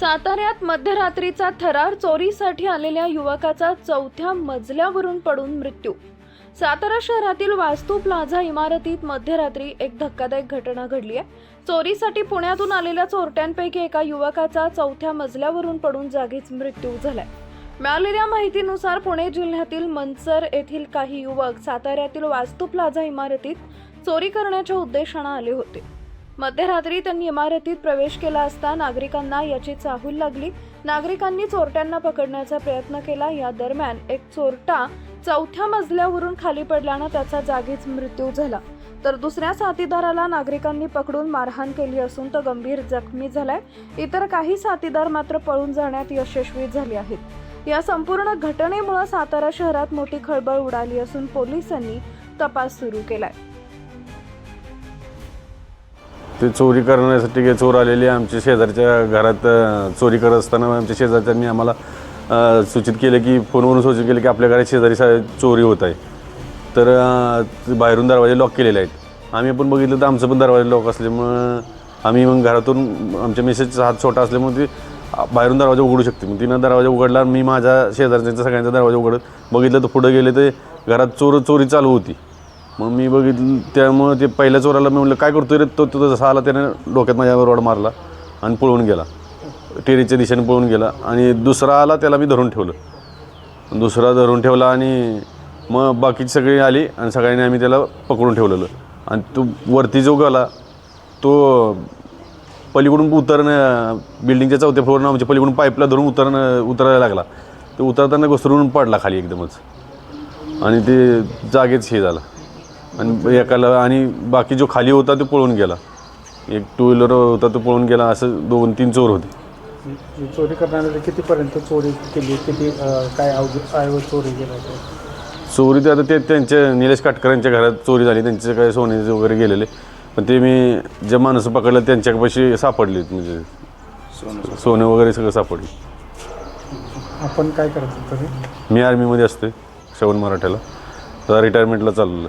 साताऱ्यात मध्यरात्रीचा थरार चोरीसाठी आलेल्या युवकाचा चौथ्या मजल्यावरून पडून मृत्यू. सातारा शहरातील वास्तू प्लाझा इमारतीत मध्यरात्री एक धक्कादायक घटना घडली आहे चोरीसाठी पुण्यातून आलेल्या चोरट्यांपैकी एका युवकाचा चौथ्या मजल्यावरून पडून जागीच मृत्यू झालाय. मिळालेल्या माहितीनुसार पुणे जिल्ह्यातील मनसर येथील काही युवक साताऱ्यातील वास्तू प्लाझा इमारतीत चोरी करण्याच्या उद्देशानं आले होते. मध्यरात्री त्यांनी इमारतीत प्रवेश केला असता नागरिकांना याची चाहूल लागली. नागरिकांनी चोरट्यांना पकडण्याचा प्रयत्न केला. या दरम्यान एक चोरटा चौथ्या मजल्यावरून खाली पडल्यानं त्याचा जागीच मृत्यू झाला. तर दुसऱ्या साथीदाराला नागरिकांनी पकडून मारहाण केली असून तो गंभीर जखमी झालाय. इतर काही साथीदार मात्र पळून जाण्यात यशस्वी झाले आहेत. या संपूर्ण घटनेमुळे सातारा शहरात मोठी खळबळ उडाली असून पोलिसांनी तपास सुरू केलाय. ते चोरी करण्यासाठी काही चोर आलेले आमच्या शेजारच्या घरात चोरी करत असताना आमच्या शेजारच्यांनी आम्हाला सूचित केलं की फोनवरून सूचित केलं की आपल्या घरात शेजारी सा- चोरी होत आहे. तर ते बाहेरून दरवाजे लॉक केलेले आहेत. आम्ही पण बघितलं तर आमचं पण दरवाजे लॉक असल्यामुळं आम्ही मग घरातून आमच्या मेसेजचा हात छोटा असल्यामुळे ती बाहेरून दरवाजा उघडू शकते. मग तिनं दरवाजा उघडला मी माझ्या शेजारच्यांचा सगळ्यांचा दरवाजा उघडत बघितलं तर पुढं गेले ते घरात चोर चोरी चालू होती. मग मी बघितलं त्यामुळं ते पहिल्या चोराला मी म्हणलं काय करतोय रे? तो तो जसा आला त्याने डोक्यात माझ्या रोड मारला आणि पळून गेला. टेरीच्या दिशेने पळून गेला आणि दुसरा आला त्याला मी धरून ठेवलं. दुसरा धरून ठेवला आणि मग बाकीची सगळी आली आणि सगळ्यांनी आम्ही त्याला पकडून ठेवलेलं. आणि तो वरती जो गेला तो पलीकडून उतरणं बिल्डिंगच्या चौथ्या फ्लोरनं आमच्या पलीकडून पाईपला धरून उतरणं उतरायला लागला. ते उतरताना घसरून पडला खाली एकदमच. आणि ते जागेच हे झालं. आणि एकाला आणि बाकी जो खाली होता तो पळून गेला. एक टू व्हीलर होता तो पळून गेला असं दोन तीन चोर होते. चोरी करणाऱ्याने कितीपर्यंत चोरी केली? किती अं, काय आयवर चोरी केला ते चोरी तर आता ते त्यांच्या निलेश काटकरांच्या घरात चोरी झाली. त्यांचे काय सोने वगैरे गेलेले. पण ते मी जे माणसं पकडलं त्यांच्यापाशी सापडलीत म्हणजे सोने वगैरे सगळं सापडले. आपण काय करतो मी आर्मीमध्ये असते श्रवण मराठ्याला. तर रिटायरमेंटला चाललेलं